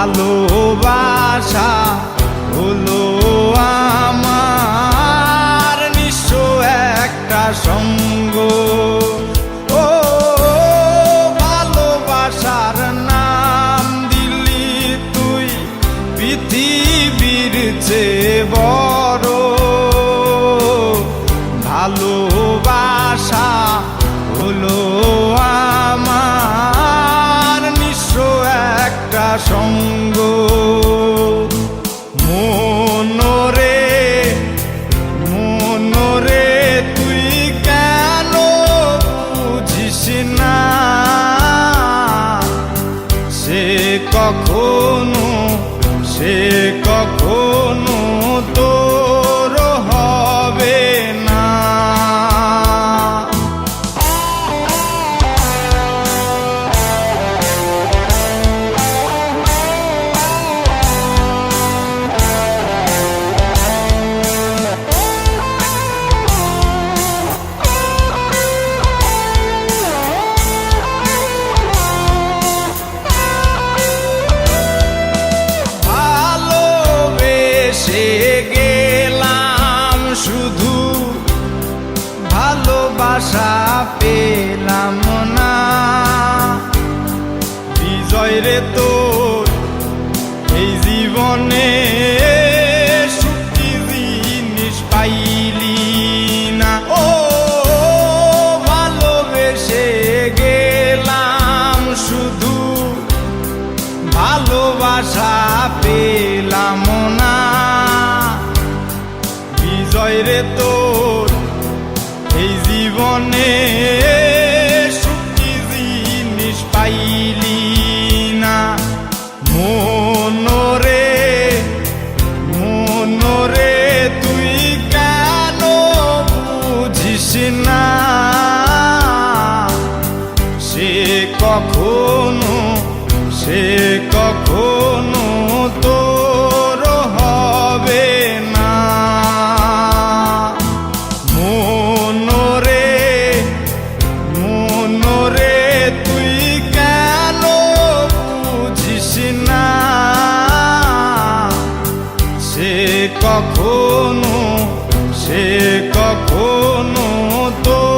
ভালোবাসা হলো আমার নিঃস্ব একটা সঙ্গ। ও, ভালোবাসার নাম দিলি তুই, পৃথিবীর চেয়ে বড়। ভালোবাসা হলো আমার সঙ্গ ভালোবাসা পেলাম না। বিজয় রে তোর এই জীবনে না। ও গেলাম শুধু। ভালোবাসা পেলাম না। বিজয় রে তোর সে কখনো সে কখনো তো